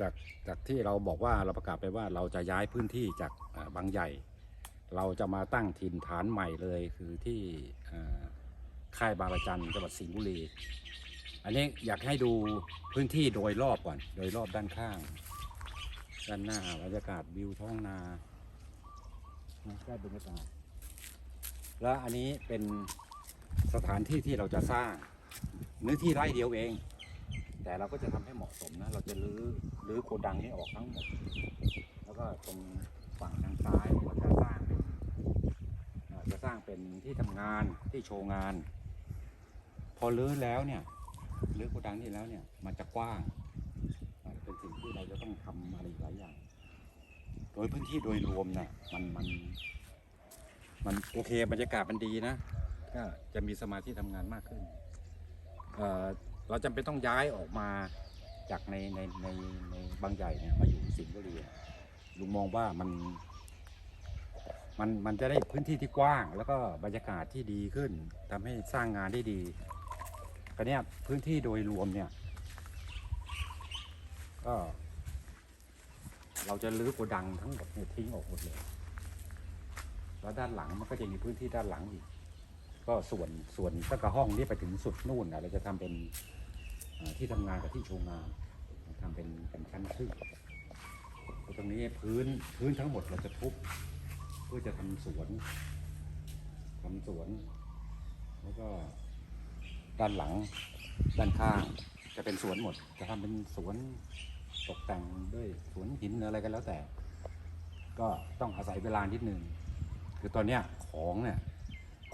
จากจากที่เราบอกว่าเราประกาศไปว่าเราจะย้ายพื้นที่จากบางใหญ่ เราจะมาตั้งถิ่นฐานใหม่เลยคือที่ค่ายบางระจันจังหวัดสิงห์บุรี อันนี้อยากให้ดูพื้นที่โดยรอบก่อน โดยรอบด้านข้าง ด้านหน้าบรรยากาศวิวท้องนานะได้บรรยากาศและอันนี้เป็นสถานที่ที่เราจะสร้างเนื้อที่ไร่เดียวเอง แต่เราก็จะทำให้เหมาะสมนะ เราจะรื้อรื้อโกดังนี้ออกทั้งหมด แล้วก็ตรงฝั่งทางซ้ายเราจะสร้างจะสร้างเป็นที่ทำงานที่โชว์งาน พอรื้อแล้วเนี่ยรื้อโกดังนี้แล้วเนี่ยมันจะกว้างเป็นสิ่งที่เราจะต้องทำอะไรหลายอย่าง โดยพื้นที่โดยรวมเนี่ยมันมันมันโอเคบรรยากาศมันดีนะก็จะมีสมาธิทำงานมากขึ้น เราจำเป็นต้องย้ายออกมาจากในในในในบางใหญ่เนี่ยมาอยู่สิงห์บุรีลุงมองว่ามัน มันมันจะได้พื้นที่ที่กว้าง แล้วก็บรรยากาศที่ดีขึ้นทำให้สร้างงานได้ดีก็เนี่ยพื้นที่โดยรวมเนี่ย ก็ เราจะรื้อโกดังทั้งหมดเนี่ยทิ้งออกหมดเลยแล้วด้านหลังมันก็จะมีพื้นที่ด้านหลังอีก ก็ส่วนส่วนตั้งแต่ห้องนี้ไปถึงสุดนู่นนะเราจะทำเป็น ที่ทำงานกับที่โชว์งานทำเป็นเป็นชั้นครึ่งตรงนี้พื้นพื้นทั้งหมดเราจะทุบเพื่อจะทำสวนทำสวน แล้วก็ด้านหลังด้านข้างจะเป็นสวนหมด จะทำเป็นสวนตกแต่งด้วยสวนหินหรืออะไรกันแล้วแต่ ก็ต้องอาศัยเวลานิดนึงคือตอนเนี้ยของเนี่ย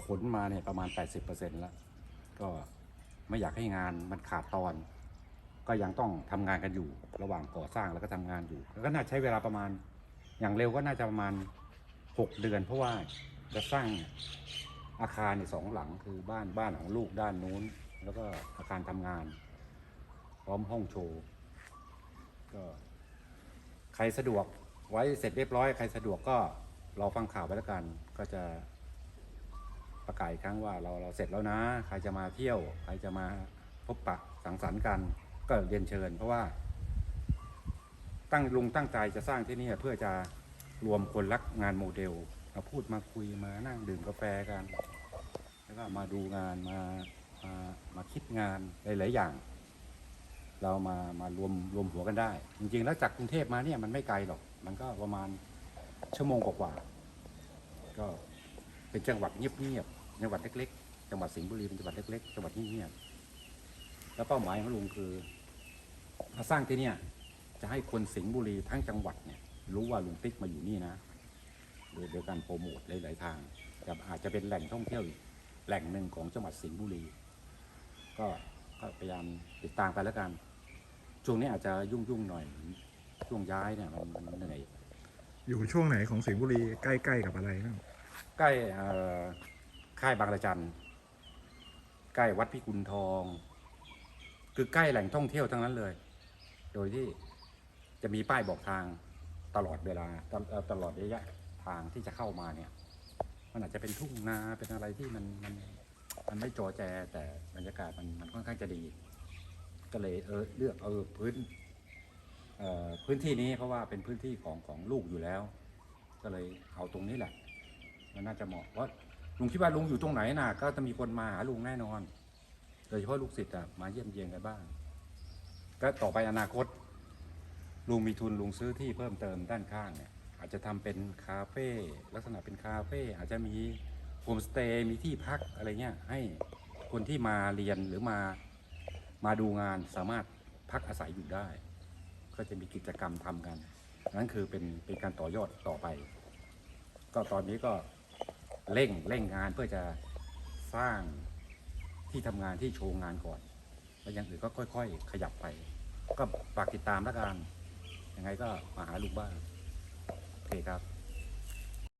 ขนมาเนี่ยประมาณ 80%แล้วก็ ไม่อยากให้งานมันขาดตอน ก็ยังต้องทำงานกันอยู่ ระหว่างก่อสร้างแล้วก็ทำงานอยู่ แล้วก็น่าใช้เวลาประมาณ อย่างเร็วก็น่าจะประมาณ 6 เดือน เพราะว่าจะสร้างอาคารในสองหลังคือบ้านบ้านของลูกด้านนู้น แล้วก็อาคารทำงาน พร้อมห้องโชว์ก็ใครสะดวกไว้เสร็จเรียบร้อย ใครสะดวกก็รอฟังข่าวไปแล้วกัน ก็จะ ประกาศครั้งว่าเราเราเสร็จแล้วนะ ใครจะมาเที่ยว ใครจะมาพบปะสังสรรค์กัน ก็เรียนเชิญ เพราะว่า ตั้งลุงตั้งใจจะสร้างที่นี่เพื่อจะรวมคนรักงานโมเดลมาพูดมาคุยมานั่งดื่มกาแฟกัน แล้วก็มาดูงานมามามาคิดงานหลายๆอย่าง เรามามารวมรวมหัวกันได้ จริงๆ แล้วจากกรุงเทพมาเนี่ยมันไม่ไกลหรอก มันก็ประมาณชั่วโมงกว่าๆก็เป็นจังหวัดเงียบๆ จังหวัดเล็กๆ จังหวัดสิงห์บุรีเป็นจังหวัดเล็กๆ จังหวัดเงียบๆแล้วเป้าหมายของลุงคือมาสร้างที่เนี่ย จะให้คนสิงห์บุรีทั้งจังหวัดเนี่ย รู้ว่าลุงติ๊กมาอยู่นี่นะโดยโดยการโปรโมทหลายๆทางกับอาจจะเป็นแหล่งท่องเที่ยวอีกแหล่งหนึ่งของจังหวัดสิงห์บุรี ก็ก็พยายามติดตามไปแล้วกัน ช่วงนี้อาจจะยุ่งยุ่งๆหน่อย ช่วงย้ายเนี่ยมันมันเหนื่อยอยู่ช่วงไหนของสิงห์บุรีใกล้ๆกับอะไรบ้างใกล้เอ่อ ค่ายบางระจันใกล้วัดพิกุลทอง คือใกล้แหล่งท่องเที่ยวทั้งนั้นเลย โดยที่จะมีป้ายบอกทางตลอดเวลาตลเอ่อตลอดระยะทางที่จะเข้ามาเนี่ย มันอาจจะเป็นทุ่งนาเป็นอะไรที่มันมันมันไม่จอแจแต่บรรยากาศมันมันค่อนข้างจะดี ก็เลยเออเลือกเออพื้นเอ่อพื้นที่นี้เพราะว่าเป็นพื้นที่ของของลูกอยู่แล้ว ก็เลยเอาตรงนี้แหละ มันน่าจะเหมาะเพราะ ลุงคิดว่าลุงอยู่ตรงไหนน่ะ ก็จะมีคนมาหาลุงแน่นอน โดยเฉพาะลูกศิษย์อะมาเยี่ยมเยียนกันบ้าง ก็ต่อไปอนาคต ลุงมีทุนลุงซื้อที่เพิ่มเติมด้านข้างเนี่ย อาจจะทำเป็นคาเฟ่ลักษณะเป็นคาเฟ่อาจจะมีโฮมสเตย์มีที่พักอะไรเงี้ยให้คนที่มาเรียนหรือมามาดูงานสามารถพักอาศัยอยู่ได้ ก็จะมีกิจกรรมทำกันนั่นคือเป็นเป็นการต่อยอดต่อไป ก็ตอนนี้ก็ เร่งเร่งงานเพื่อจะสร้างที่ทำงานที่โชว์งานก่อน แล้วอย่างอื่นก็ค่อย ๆ ขยับไป ก็ฝากติดตามแล้วกันยังไงก็มาหาลุงบ้างโอเคครับ